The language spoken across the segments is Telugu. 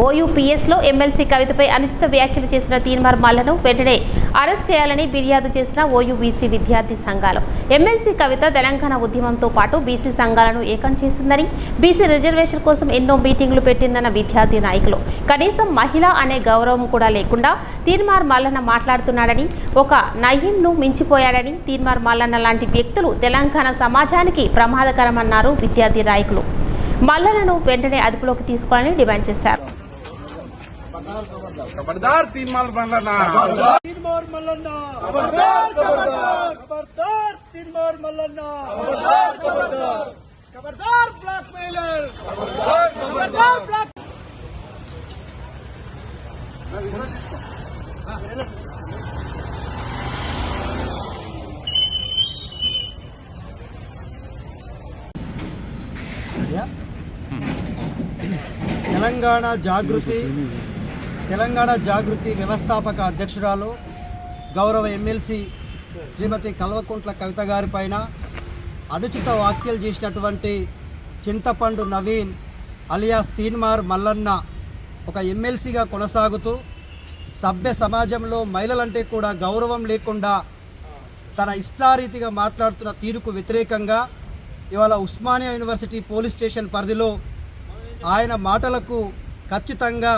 ఓయూపీఎస్లో ఎమ్మెల్సీ కవితపై అనుచిత వ్యాఖ్యలు చేసిన తీన్మార్ మల్లను వెంటనే అరెస్ట్ చేయాలని ఫిర్యాదు చేసిన ఓయూబీసీ విద్యార్థి సంఘాలు. ఎమ్మెల్సీ కవిత తెలంగాణ ఉద్యమంతో పాటు బీసీ సంఘాలను ఏకం చేసిందని బీసీ రిజర్వేషన్ కోసం ఎన్నో మీటింగులు పెట్టిందన్న విద్యార్థి నాయకులు. కనీసం మహిళ అనే గౌరవం కూడా లేకుండా తీన్మార్ మల్లన్న మాట్లాడుతున్నాడని ఒక నయీంను మించిపోయాడని తీన్మార్ మల్లన్న లాంటి వ్యక్తులు తెలంగాణ సమాజానికి ప్రమాదకరమన్నారు విద్యార్థి నాయకులు. మల్లలను వెంటనే అదుపులోకి తీసుకోవాలని డిమాండ్ చేశారు. खबरदार तीन माल बनना तीन मोर मल्लन्ना खबरदार खबरदार खबरदार तीन मोर मल्लन्ना खबरदार खबरदार खबरदार ब्लैकमेलर खबरदार खबरदार ब्लैक తెలంగాణ జాగృతి తెలంగాణ జాగృతి వ్యవస్థాపక అధ్యక్షురాలు గౌరవ ఎమ్మెల్సీ శ్రీమతి కల్వకుంట్ల కవిత గారి పైన అనుచిత వ్యాఖ్యలు చేసినటువంటి చింతపండు నవీన్ అలియాస్ తీన్మార్ మల్లన్న ఒక ఎమ్మెల్సీగా కొనసాగుతూ సభ్య సమాజంలో మహిళలంటే కూడా గౌరవం లేకుండా తన ఇష్టారీతిగా మాట్లాడుతున్న తీరుకు వ్యతిరేకంగా ఇవాళ ఉస్మానియా యూనివర్సిటీ పోలీస్ స్టేషన్ పరిధిలో ఆయన మాటలకు ఖచ్చితంగా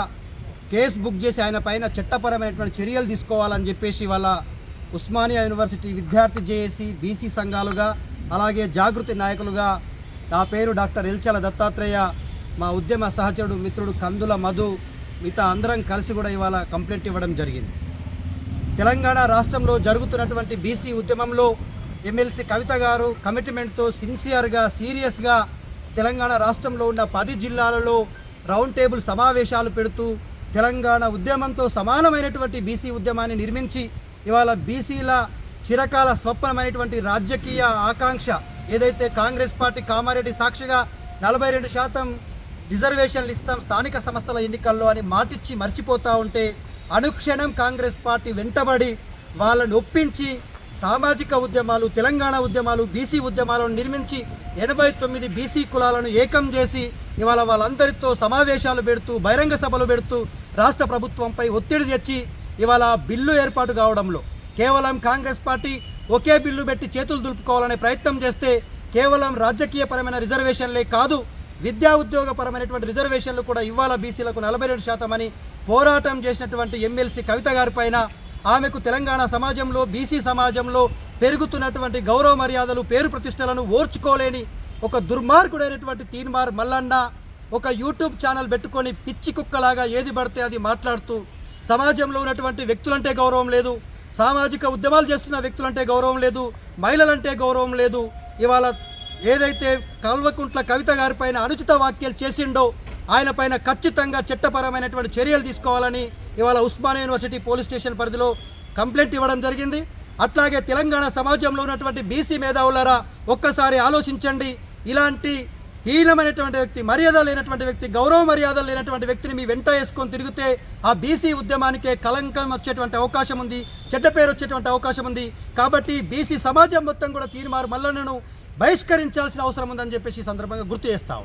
కేసు బుక్ చేసి ఆయన పైన చట్టపరమైనటువంటి చర్యలు తీసుకోవాలని చెప్పేసి వాళ్ళ ఉస్మానియా యూనివర్సిటీ విద్యార్థి జేఏసీ బీసీ సంఘాలుగా అలాగే జాగృతి నాయకులుగా నా పేరు డాక్టర్ ఎల్చల దత్తాత్రేయ మా ఉద్యమ సహచరుడు మిత్రుడు కందుల మధు మిగతా అందరం కలిసి కూడా ఇవాళ కంప్లైంట్ ఇవ్వడం జరిగింది. తెలంగాణ రాష్ట్రంలో జరుగుతున్నటువంటి బీసీ ఉద్యమంలో ఎమ్మెల్సీ కవిత గారు కమిట్మెంట్తో సిన్సియర్గా సీరియస్గా తెలంగాణ రాష్ట్రంలో ఉన్న పది జిల్లాలలో రౌండ్ టేబుల్ సమావేశాలు పెడుతూ తెలంగాణ ఉద్యమంతో సమానమైనటువంటి బీసీ ఉద్యమాన్ని నిర్మించి ఇవాళ బీసీల చిరకాల స్వప్నమైనటువంటి రాజకీయ ఆకాంక్ష ఏదైతే కాంగ్రెస్ పార్టీ కామారెడ్డి సాక్షిగా నలభై రెండు శాతం రిజర్వేషన్లు ఇస్తాం స్థానిక సంస్థల ఎన్నికల్లో అని మాటిచ్చి మర్చిపోతూ ఉంటే అనుక్షణం కాంగ్రెస్ పార్టీ వెంటబడి వాళ్ళని ఒప్పించి సామాజిక ఉద్యమాలు తెలంగాణ ఉద్యమాలు బీసీ ఉద్యమాలను నిర్మించి ఎనభై తొమ్మిది బీసీ కులాలను ఏకం చేసి ఇవాళ వాళ్ళందరితో సమావేశాలు పెడుతూ బహిరంగ సభలు పెడుతూ రాష్ట్ర ప్రభుత్వంపై ఒత్తిడి తెచ్చి ఇవాళ బిల్లు ఏర్పాటు కావడంలో కేవలం కాంగ్రెస్ పార్టీ ఒకే బిల్లు పెట్టి చేతులు దులుపుకోవాలనే ప్రయత్నం చేస్తే కేవలం రాజకీయపరమైన రిజర్వేషన్లే కాదు విద్యా ఉద్యోగపరమైనటువంటి రిజర్వేషన్లు కూడా ఇవాళ బీసీలకు నలభై రెండు శాతం అని పోరాటం చేసినటువంటి ఎమ్మెల్సీ కవిత గారిపైన ఆమెకు తెలంగాణ సమాజంలో బీసీ సమాజంలో పెరుగుతున్నటువంటి గౌరవ మర్యాదలు పేరు ప్రతిష్టలను ఓర్చుకోలేని ఒక దుర్మార్గుడైనటువంటి తీన్మార్ మల్లన్న ఒక యూట్యూబ్ ఛానల్ పెట్టుకొని పిచ్చి కుక్కలాగా ఏది పడితే అది మాట్లాడుతూ సమాజంలో ఉన్నటువంటి వ్యక్తులంటే గౌరవం లేదు సామాజిక ఉద్యమాలు చేస్తున్న వ్యక్తులంటే గౌరవం లేదు మహిళలంటే గౌరవం లేదు. ఇవాళ ఏదైతే కల్వకుంట్ల కవిత గారి పైన అనుచిత వ్యాఖ్యలు చేసిండో ఆయన పైన ఖచ్చితంగా చట్టపరమైనటువంటి చర్యలు తీసుకోవాలని ఇవాళ ఉస్మానియా యూనివర్సిటీ పోలీస్ స్టేషన్ పరిధిలో కంప్లైంట్ ఇవ్వడం జరిగింది. అట్లాగే తెలంగాణ సమాజంలో ఉన్నటువంటి బీసీ మేధావులరా ఒక్కసారి ఆలోచించండి. ఇలాంటి హీనమైనటువంటి వ్యక్తి మర్యాద లేనటువంటి వ్యక్తి గౌరవ మర్యాద లేనటువంటి వ్యక్తిని మీ వెంట వేసుకొని తిరిగితే ఆ బీసీ ఉద్యమానికే కలంకం వచ్చేటువంటి అవకాశం ఉంది చెడ్డ పేరు వచ్చేటువంటి అవకాశం ఉంది. కాబట్టి బీసీ సమాజం మొత్తం కూడా తీర్మారు మల్లనను బహిష్కరించాల్సిన అవసరం ఉందని చెప్పేసి ఈ సందర్భంగా గుర్తు చేస్తాం